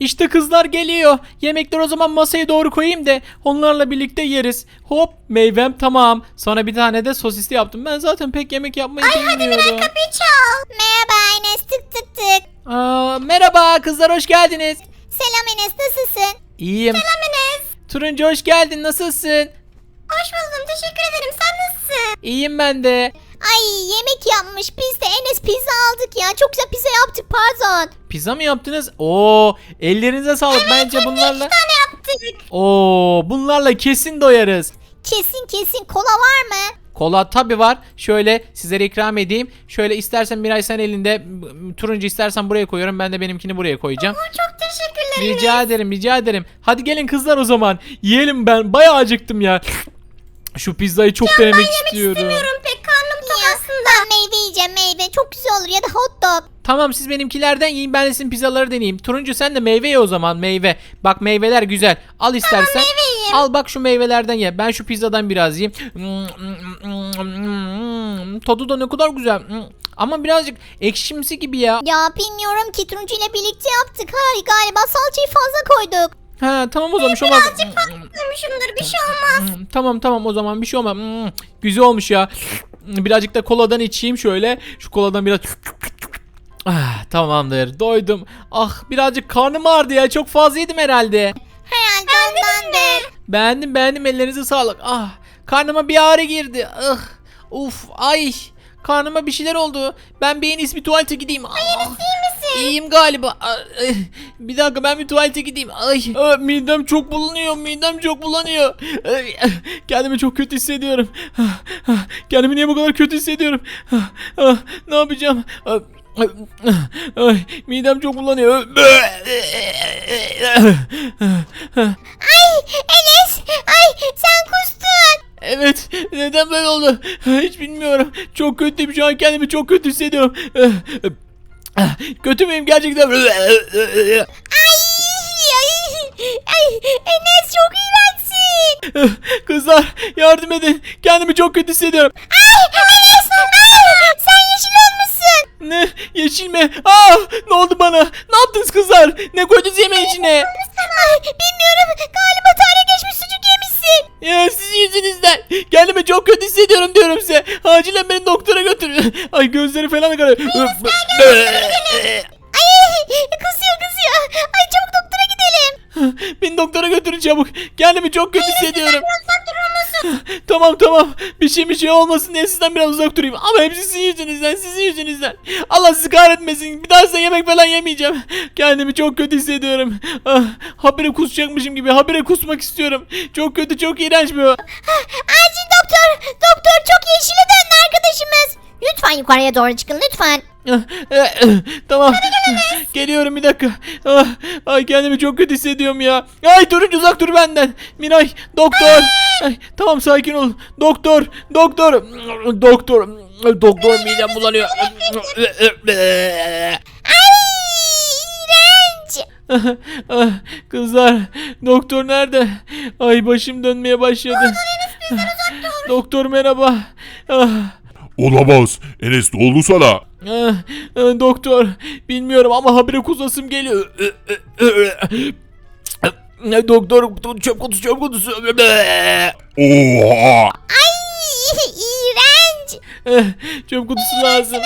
İşte kızlar geliyor. Yemekleri o zaman masaya doğru koyayım da onlarla birlikte yeriz. Hop meyvem tamam. Sonra bir tane de sosisli yaptım. Ben zaten pek yemek yapmayı bilmiyorum. Kapıyı çal. Merhaba Enes tık tık tık. Aa, merhaba kızlar hoş geldiniz. Selam Enes nasılsın? İyiyim. Selam Enes. Turuncu hoş geldin nasılsın? Hoş buldum teşekkür ederim sen nasılsın? İyiyim ben de. Ay yemek yapmış biz de Enes pizza aldık ya. Çok güzel pizza yaptık pardon. Pizza mı yaptınız? Oo, ellerinize sağlık. Bence bunlarla tane yaptık. Oo, bunlarla kesin doyarız. Kesin kesin kola var mı? Kola tabi var. Şöyle sizlere ikram edeyim. Şöyle istersen Miray sen elinde m- turuncu istersen buraya koyuyorum. Ben de benimkini buraya koyacağım. Çok teşekkürler Rica ederim, rica ederim. Hadi gelin kızlar o zaman. Yiyelim ben. Bayağı acıktım ya. Şu pizzayı çok denemek istiyorum. pek karnım tok aslında. Ben meyve yiyeceğim meyve çok güzel olur ya da hot dog. Tamam siz benimkilerden yiyin ben de sizin pizzaları deneyeyim. Turuncu sen de meyve ye o zaman meyve. Bak meyveler güzel. Al istersen. meyve yiyeyim. Al bak şu meyvelerden ye. Ben şu pizzadan biraz yiyeyim. Tadı da ne kadar güzel. Ama birazcık ekşimsi gibi ya. Ya bilmiyorum ki turuncu ile birlikte yaptık. Hayır galiba salçayı fazla koyduk. Ha tamam o zaman bir şey olmaz. Koymuşumdur bir şey olmaz. Hmm, Tamam tamam o zaman bir şey olmaz. Hmm, Güzel olmuş ya. Birazcık da koladan içeyim şöyle. Şu koladan biraz Ah, tamamdır doydum. Ah birazcık karnım ağrıdı ya çok fazla yedim herhalde. Herhalde ondandır. Beğendim beğendim ellerinize sağlık. Ah karnıma bir ağrı girdi. Ah uf ay karnıma bir şeyler oldu. Ben iyisi bir tuvalete gideyim. Ah, İyi misin? İyiyim galiba. Eh, Bir dakika ben bir tuvalete gideyim. Ay midem çok bulanıyor. Midem çok bulanıyor. Ay, Kendimi çok kötü hissediyorum. Ah, ah, Kendimi niye bu kadar kötü hissediyorum? Ah, Ne yapacağım? Ay, midem çok bulanıyor. Ay Enes. Ay sen kustun. Evet, neden böyle oldu? Hiç bilmiyorum. Çok kötüyüm şu an kendimi çok kötü hissediyorum. Kötü müyüm gerçekten? Ay, ay, ay Enes çok iğrençsin. Kızlar yardım edin. Kendimi çok kötü hissediyorum. Ay Enes. Ay, sen yeşil olmuşsun. Ne? Yeşil mi? Aa, ne oldu bana? Ne yaptınız kızlar? Ne koydunuz yemeğin içine? Ay bilmiyorum galiba tarih geçmiş sucuk yemişsin. Ya sizin yüzünüzden. Kendimi çok kötü hissediyorum diyorum size. Acilen beni doktora götürün. Ay gözleri falan kararıyor. Ay Beni doktora götürün çabuk. Kendimi çok kötü hissediyorum. Uzak durur musun? tamam tamam. Bir şey bir şey olmasın diye sizden biraz uzak durayım. Ama hepsi sizin yüzünüzden, sizin yüzünüzden. Allah sizi kahretmesin. Bir daha size yemek falan yemeyeceğim. Kendimi çok kötü hissediyorum. Ah, habire kusacakmışım gibi. Habire kusmak istiyorum. Çok kötü, çok iğrenç bu. Acil doktor. Doktor çok yeşile döndü arkadaşımız. Lütfen yukarıya doğru çıkın lütfen. tamam. Geliyorum bir dakika. Ah, ay kendimi çok kötü hissediyorum ya. Ay durun uzak dur benden. Miray doktor. Ay, tamam sakin ol. Doktor. Doktor. Doktor. Doktor midem bulanıyor. Ah, Kızlar doktor nerede? Ay başım dönmeye başladı. Doktor merhaba. Ah, Olamaz. Enes ne oldu sana? ah, ah, doktor bilmiyorum ama habire kusasım geliyor. Doktor çöp kutusu çöp kutusu. Oha. Ay iğrenç. Eh, Çöp kutusu lazım.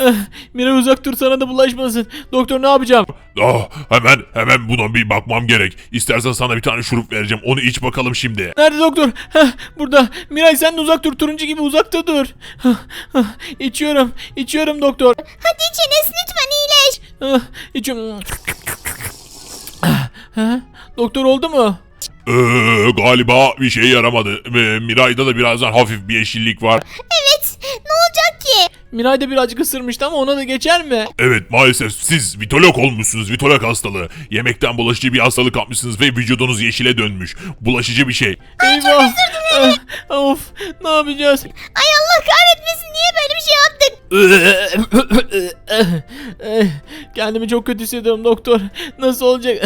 Mira uzak dur sana da bulaşmasın. Doktor ne yapacağım? Ah, hemen hemen buna bir bakmam gerek. İstersen sana bir tane şurup vereceğim. Onu iç bakalım şimdi. Nerede doktor? Heh, burada. Miray sen de uzak dur. Turuncu gibi uzakta dur. Hah, hah, İçiyorum. İçiyorum doktor. Hadi iç Enes lütfen iyileş. Ah, İçiyorum. Ah, ha? Doktor oldu mu? Ee, galiba bir şey yaramadı. Ee, Miray'da da birazdan hafif bir yeşillik var. Miray da birazcık ısırmıştı ama ona da geçer mi? Evet maalesef siz vitolog olmuşsunuz. Vitolog hastalığı. Yemekten bulaşıcı bir hastalık kapmışsınız ve vücudunuz yeşile dönmüş. Bulaşıcı bir şey. Eyvah. Ah, of. Ne yapacağız? Ay Allah kahretmesin niye böyle bir şey yaptık? Eh, Kendimi çok kötü hissediyorum doktor. Nasıl olacak?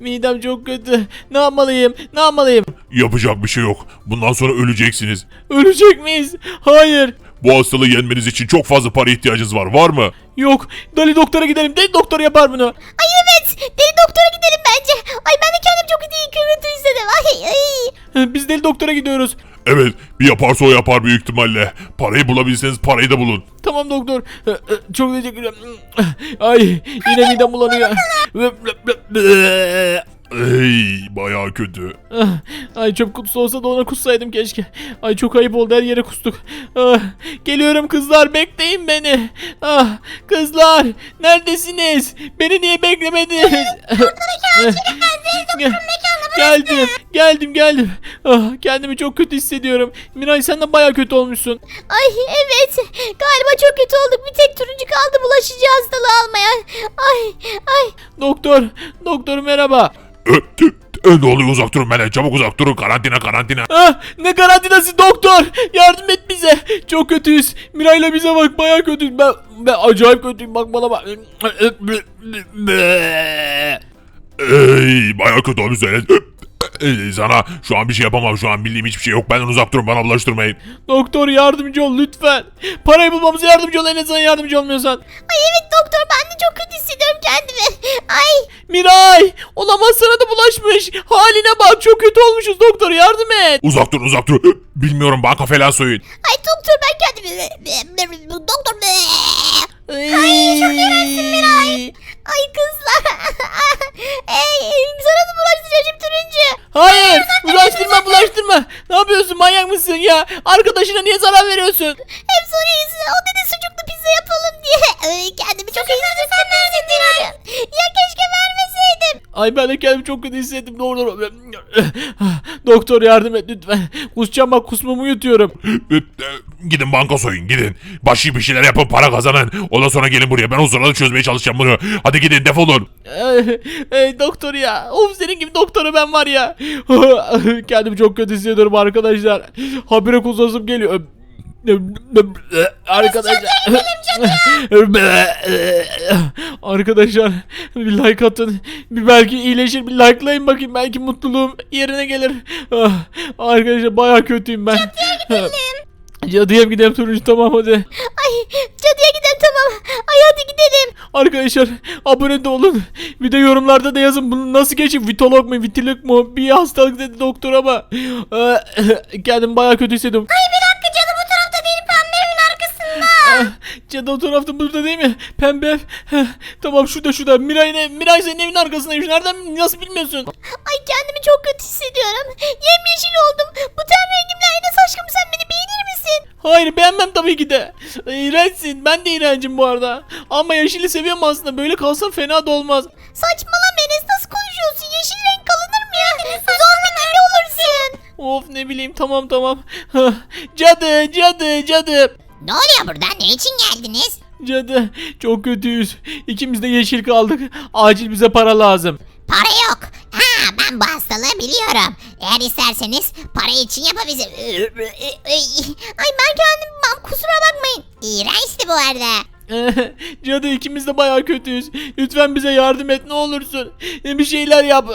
Midem çok kötü. Ne yapmalıyım? Ne yapmalıyım? Yapacak bir şey yok. Bundan sonra öleceksiniz. Ölecek miyiz? Hayır. Bu hastalığı yenmeniz için çok fazla para ihtiyacınız var. Var mı? Yok deli doktora gidelim deli doktor yapar bunu. Ay evet deli doktora gidelim bence. Ay ben de kendim çok iyi kötü hissedim. Ay ay. Biz deli doktora gidiyoruz. Evet bir yaparsa o yapar büyük ihtimalle. Parayı bulabilirseniz parayı da bulun. Tamam doktor. Çok teşekkür ederim. Ay yine midem bulanıyor. Ey bayağı kötü. Ah, Ay çöp kutusu olsa da ona kussaydım keşke. Ay çok ayıp oldu her yere kustuk. Ah, Geliyorum kızlar bekleyin beni. Ah, kızlar neredesiniz? Beni niye beklemediniz? Geldim geldim geldim. Ah, kendimi çok kötü hissediyorum. Miray sen de baya kötü olmuşsun. Ay evet. Galiba çok kötü olduk. Bir tek turuncu kaldı bulaşıcı hastalığı almaya. Ay ay. Doktor, doktor merhaba. Ö, tü, tü, ne oluyor uzak durun benden çabuk uzak durun karantina karantina. Ah, ne karantinası doktor? Yardım et bize. Çok kötüyüz. Miray'la bize bak baya kötüyüz. Ben, ben acayip kötüyüm bak bana bak. Ey bayağı kötü olmuş Enes. Ey, sana şu an bir şey yapamam şu an bildiğim hiçbir şey yok benden uzak durun bana bulaştırmayın. Doktor yardımcı ol lütfen. Parayı bulmamıza yardımcı ol en azından yardımcı olmuyorsan. Ay evet doktor ben de çok kötü hissediyorum kendimi. Ay. Miray olamaz sana da bulaşmış. Haline bak çok kötü olmuşuz doktor yardım et. Uzak durun uzak durun. Bilmiyorum banka falan soyun. Ay doktor ben kendimi... Doktor... Ay çok Miray. Ay kızlar. Ey sana da bulaştıracağım turuncu. Hayır bulaştırma bulaştırma. Ne yapıyorsun manyak mısın ya? Arkadaşına niye zarar veriyorsun? Hep son iyisi. O dedi sucuklu pizza yapalım diye. Kendimi çok iyi hissediyorum. Ya keşke vermeseydim. Ay ben de kendimi çok kötü hissettim. Doğru doğru. Doktor yardım et lütfen. Kusacağım bak kusmumu yutuyorum. Gidin banka soyun gidin. Başka bir şeyler yapın para kazanın. Ondan sonra gelin buraya ben o sırada çözmeye çalışacağım bunu. Hadi gidin defolun. Ey, ey, doktor ya. Of senin gibi doktoru ben var ya. Kendimi çok kötü hissediyorum arkadaşlar. Habire kusasım geliyor. Arkadaşlar. Arkadaşlar bir like atın. Bir belki iyileşir bir likelayın bakayım belki mutluluğum yerine gelir. Ah, Arkadaşlar baya kötüyüm ben. Cadıya mı gidelim turuncu tamam hadi. Ay cadıya gidelim tamam. Ay hadi gidelim. Arkadaşlar abone de olun. Bir de yorumlarda da yazın bunu nasıl geçeyim? Vitolog mu, vitilik mu? Bir hastalık dedi doktor ama. Ee, Kendimi baya kötü hissediyorum. Ay bir Cadı o tarafta burada değil mi? Pembe ev. Tamam şurada şurada. Miray, ne? Miray senin evin arkasındaymış. Nereden nasıl bilmiyorsun? Ay kendimi çok kötü hissediyorum. Yemyeşil oldum. Bu ten rengimle aynı aşkım sen beni beğenir misin? Hayır beğenmem tabii ki de. İğrençsin. Ben de iğrencim bu arada. Ama yeşili seviyorum aslında. Böyle kalsam fena da olmaz. Saçmalama Enes nasıl konuşuyorsun? Yeşil renk kalınır mı ya? Zombi gibi olursun. Of ne bileyim tamam tamam. Cadı cadı cadı. Ne oluyor burada? Ne için geldiniz? Cadı çok kötüyüz. İkimiz de yeşil kaldık. Acil bize para lazım. Para yok. Ha ben bu hastalığı biliyorum. Eğer isterseniz para için yapabilirim. Ay ben kendim ben kusura bakmayın. İğrençti bu arada. Cadı ikimiz de bayağı kötüyüz. Lütfen bize yardım et ne olursun. Bir şeyler yap.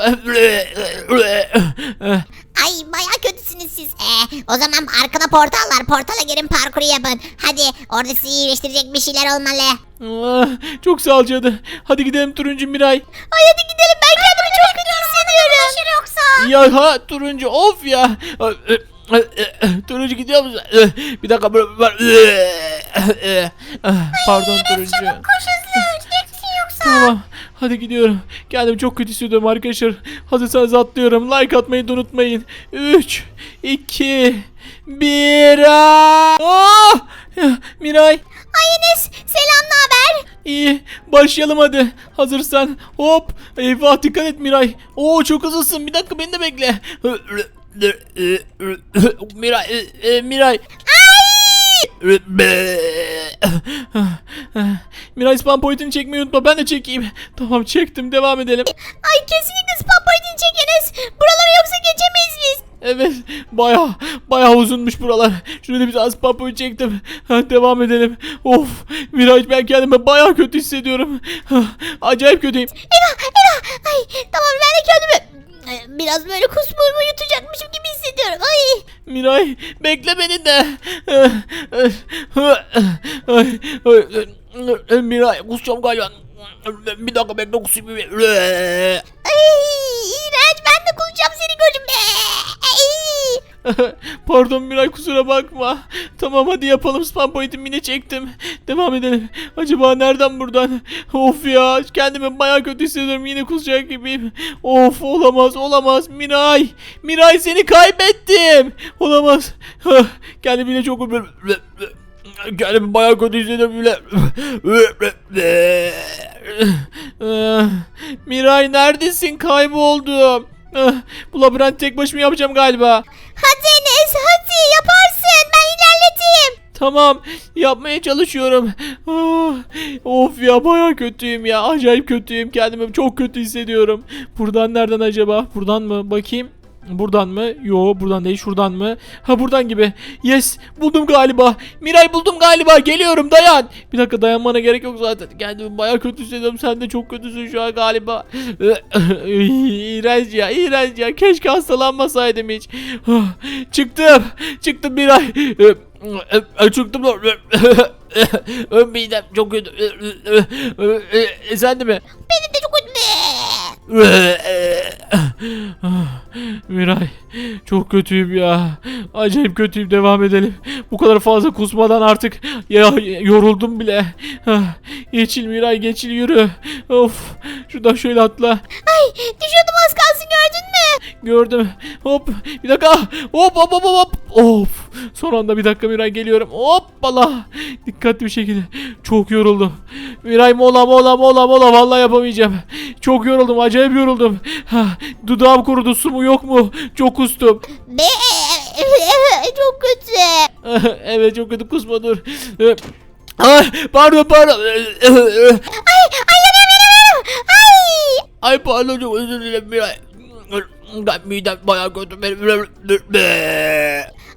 Ay baya kötüsünüz siz. Ee, o zaman arkada portal var. Portala girin parkuru yapın. Hadi orada sizi iyileştirecek bir şeyler olmalı. Ah, çok sağ ol cadı. Hadi gidelim turuncu Miray. Ay hadi gidelim ben kendimi çok kötü hissediyorum. yoksa. Ya ha turuncu of ya. Turuncu gidiyor musun? Bir dakika böyle var. Pardon turuncu. Koş hızlı. Tamam. Hadi gidiyorum. Kendimi çok kötü hissediyorum arkadaşlar. Hazırsanız atlıyorum. Like atmayı da unutmayın. 3, 2, 1. Ah! Miray. Ay Enes selam ne haber? İyi. Başlayalım hadi. Hazırsan. Hop. Eyvah dikkat et Miray. Oo çok hızlısın. Bir dakika beni de bekle. Miray. e, Miray. Miray spam pointini çekmeyi unutma. Ben de çekeyim. Tamam çektim. Devam edelim. Ay kesinlikle spam pointini çek Enes. Buraları yoksa geçemeyiz biz. Evet baya baya uzunmuş buralar. Şurada bir spam point çektim. Ha, devam edelim. Of Miraç ben kendimi baya kötü hissediyorum. Ha, Acayip kötüyüm. Eyvah eyvah. Ay tamam ben de kendimi biraz böyle kusmuğumu yutacakmışım gibi hissediyorum. Ay. Miray bekle beni de. Ay, ay, ay, Miray kusacağım galiba. Bir dakika bekle kusayım. Ay iğrenç ben de kusacağım senin gözümde. Ay. Pardon Miray kusura bakma. Tamam hadi yapalım spam pointimi yine çektim. Devam edelim. Acaba nereden buradan? Of ya kendimi baya kötü hissediyorum yine kusacak gibiyim. Of olamaz olamaz Miray. Miray seni kaybettim. Olamaz. Kendimi yine çok... Kendimi baya kötü hissediyorum bile. Miray neredesin kayboldum. Bu labirent tek başıma yapacağım galiba. Hadi Enes hadi yaparsın ben ilerleteyim. Tamam yapmaya çalışıyorum. Ah, of ya baya kötüyüm ya. Acayip kötüyüm. Kendimi çok kötü hissediyorum. Buradan nereden acaba? Buradan mı? Bakayım. Buradan mı? Yo buradan değil şuradan mı? Ha buradan gibi. Yes buldum galiba. Miray buldum galiba. Geliyorum dayan. Bir dakika dayanmana gerek yok zaten. Kendimi baya kötü hissediyorum. Sen de çok kötüsün şu an galiba. iğrenç ya iğrenç ya. Keşke hastalanmasaydım hiç. Ah, Çıktım. Çıktım Miray. Çıktım lan. Midem çok kötü. Sen de mi? Benim. Miray çok kötüyüm ya. Acayip kötüyüm devam edelim. Bu kadar fazla kusmadan artık ya yoruldum bile. Ah, Geçil Miray geçil yürü. Of şuradan şöyle atla. Ay düşüyordum az kalsın gördün mü? Gördüm. Hop bir dakika. Hop hop hop hop. Of. Son anda bir dakika Miray geliyorum. Hoppala. Dikkatli bir şekilde. Çok yoruldum. Miray mola mola mola mola. Vallahi yapamayacağım. Çok yoruldum. Acayip yoruldum. Ha, dudağım kurudu. Su mu yok mu? Çok kustum. Be çok kötü. evet çok kötü kusma dur. Ay, pardon pardon. Ay ay yanıyorum yanıyorum. Ay. Ay pardon çok özür dilerim Miray. Ben midem bayağı kötü.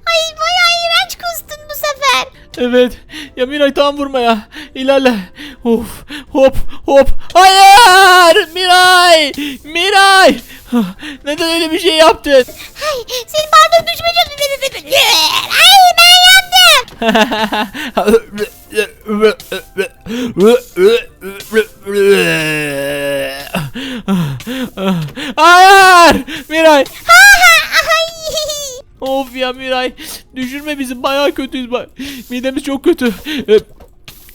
Ay bayağı iğrenç kustun bu sefer. Evet. Ya Miray tam vurma ya. İlerle. Of. Hop hop. Hayır! Miray! Miray! Neden öyle bir şey yaptın? Ay senin pardon düşme çok... Ay ben yandım. Hayır! Miray! Ay. Of ya Miray. Düşürme bizi bayağı kötüyüz. Midemiz çok kötü. Ee,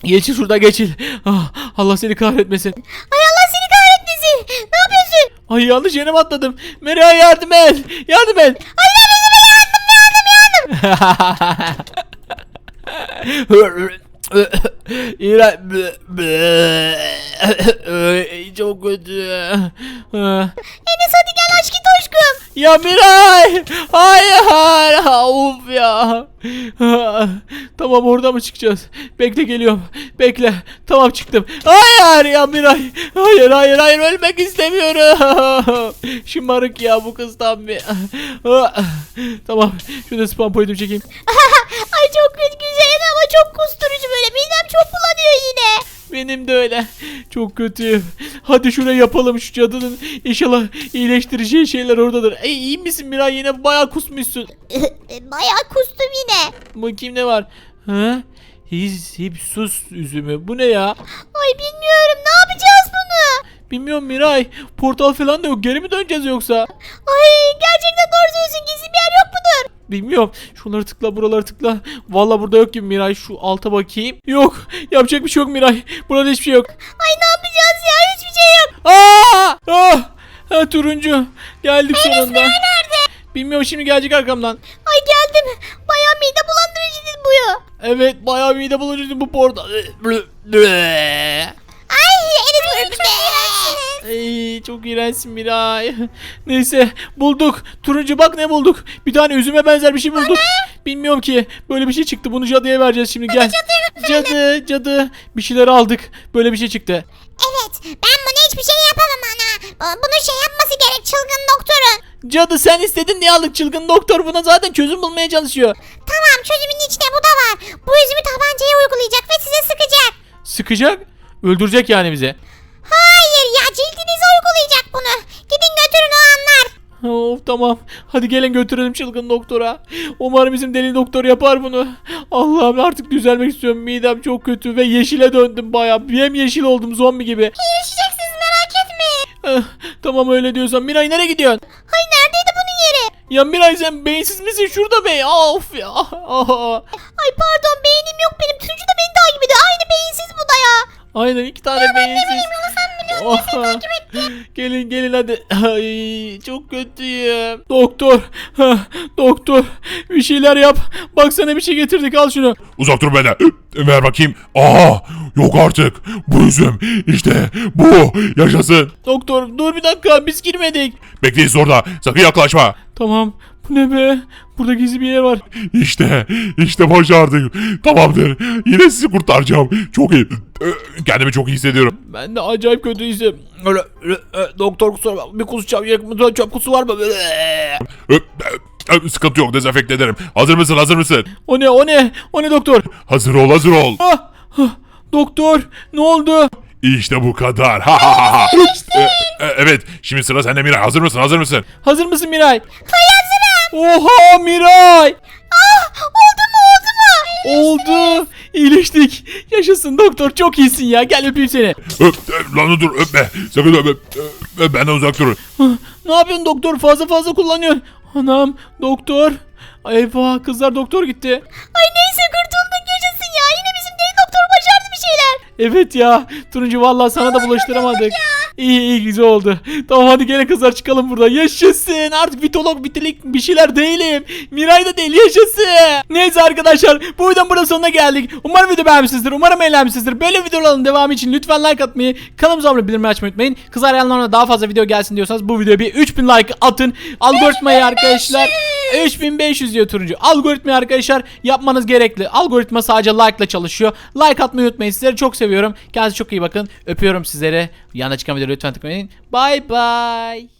Geçil şurada geçil. Ah, Allah seni kahretmesin. Ay Allah seni kahretmesin. Ne yapıyorsun? Ay yanlış yere atladım? Miray yardım et. Yardım et. Ay yandım yandım yandım yandım. İğrenç. Çok kötü. Enes hadi gel aşkı toşkum. Ya Miray! Hayır! Of ya! Tamam orada mı çıkacağız? Bekle geliyorum. Bekle. Tamam çıktım. Hayır ya Miray! Hayır hayır hayır ölmek istemiyorum. Şımarık ya bu kız tam bir. Tamam. Şurada spam point'imi çekeyim. Ay çok güzel ama çok kusturucu böyle. Midem çok bulanıyor yine. Benim de öyle. Çok kötüyüm. Hadi şuraya yapalım şu cadının. İnşallah iyileştireceği şeyler oradadır. Ey iyi misin Miray? Yine bayağı kusmuşsun. Bayağı kustum yine. Bakayım ne var? Ha? His, hipsus üzümü. Bu ne ya? Ay bilmiyorum ne yapacağız bunu? Bilmiyorum Miray. Portal falan da yok. Geri mi döneceğiz yoksa? Ay gerçekten doğru söylüyorsun gizli bir yer yok mudur? Bilmiyorum. Şunları tıkla buraları tıkla. Vallahi burada yok gibi Miray. Şu alta bakayım. Yok. Yapacak bir şey yok Miray. Burada hiçbir şey yok. Ay ne yapacağız ya hiçbir şey yok. Aa! Ah! Ha, turuncu. Geldik sonunda. Nerede? Bilmiyorum şimdi gelecek arkamdan. Ay geldim. Bayağı mide bulandırıcı bu ya. Evet bayağı mide bulanıcı bu portal. Ay Enes çok Ey çok iğrençsin Miray. Neyse bulduk. Turuncu bak ne bulduk. Bir tane üzüme benzer bir şey bulduk. Bilmiyorum ki. Böyle bir şey çıktı. Bunu cadıya vereceğiz şimdi gel. Cadı cadı. Bir şeyler aldık. Böyle bir şey çıktı. Evet ben bunu hiçbir şey yapamam ana. Bunu şey yapması gerek çılgın doktorun. Cadı sen istedin diye aldık. Çılgın doktor buna zaten çözüm bulmaya çalışıyor. Tamam çözümün içinde bu da var. Bu üzümü tabancaya uygulayacak ve size sıkacak. Sıkacak. Öldürecek yani bize. Hayır ya cildinize uygulayacak bunu. Gidin götürün o anlar. Of tamam. Hadi gelin götürelim çılgın doktora. Umarım bizim deli doktor yapar bunu. Allah'ım artık düzelmek istiyorum. Midem çok kötü ve yeşile döndüm bayağı. Hem yeşil oldum zombi gibi. Yaşayacaksınız merak etme. Eh, tamam öyle diyorsan. Miray nereye gidiyorsun? Hay neredeydi bunun yeri? Ya Miray sen beyinsiz misin? Şurada bey. Of ya. Ay pardon beynim yok benim. Tuncu da beni takip ediyor. Aynı beyinsiz bu da ya. Aynen iki tane beyinsiz. Onu sen biliyorsun. Oha. Gelin gelin hadi. Ay çok kötüyüm. Doktor. Hah, Doktor. Bir şeyler yap. Bak sana bir şey getirdik al şunu. Uzak dur benden. Ver bakayım. Aha yok artık. Bu üzüm. İşte bu. Yaşasın. Doktor dur bir dakika biz girmedik. Bekleyin orada. Sakın yaklaşma. Tamam. Bu ne be? Burada gizli bir yer var. İşte, işte başardık. Tamamdır. Yine sizi kurtaracağım. Çok iyi. Kendimi çok iyi hissediyorum. Ben de acayip kötü hissediyorum. Öyle, öyle, e, doktor kusura bak. Bir kusacağım. Yakında çöp kutusu var mı? Böyle. Öp, öp, öp, Sıkıntı yok. Dezenfekte ederim. Hazır mısın? Hazır mısın? O ne o ne? O ne doktor? Hazır ol, hazır ol. Ah, ah, doktor ne oldu? İşte bu kadar. Ha ha ha. ha. E, e, Evet. Şimdi sıra sende Miray. Hazır mısın? Hazır mısın? Hazır mısın Miray? Hay hazırım. Oha Miray! Ah oldu mu oldu mu? Oldu. İyileştik. Yaşasın doktor çok iyisin ya. Gel öpeyim seni. Öp, öp, lan dur öpme. Sakın öpme. Öp, öp, benden uzak durun. Ah, Ne yapıyorsun doktor? Fazla fazla kullanıyor. Anam doktor. Eyvah kızlar doktor gitti. Ay neyse kurtulduk yaşasın ya. Yine bizim deli doktor başardı. Evet ya. Turuncu vallahi sana da bulaştıramadık. İyi iyi güzel oldu. Tamam hadi gelin kızlar çıkalım buradan. Yaşasın. Artık vitolog vitilik bir şeyler değilim. Miray da değil yaşasın. Neyse arkadaşlar bu videonun burada sonuna geldik. Umarım video beğenmişsinizdir. Umarım eğlenmişsinizdir. Böyle videoların devamı için lütfen like atmayı, kanalımıza abone bildirim açmayı unutmayın. Kız arayanlarına daha fazla video gelsin diyorsanız bu videoya bir 3000 like atın. Algoritmayı arkadaşlar 3500 diyor turuncu. Algoritmayı arkadaşlar yapmanız gerekli. Algoritma sadece like ile çalışıyor. Like atmayı unutmayın. Sizleri çok seviyorum. Kendinize çok iyi bakın. Öpüyorum sizleri. Yana çıkan videoya lütfen tıklamayın. Bye bye.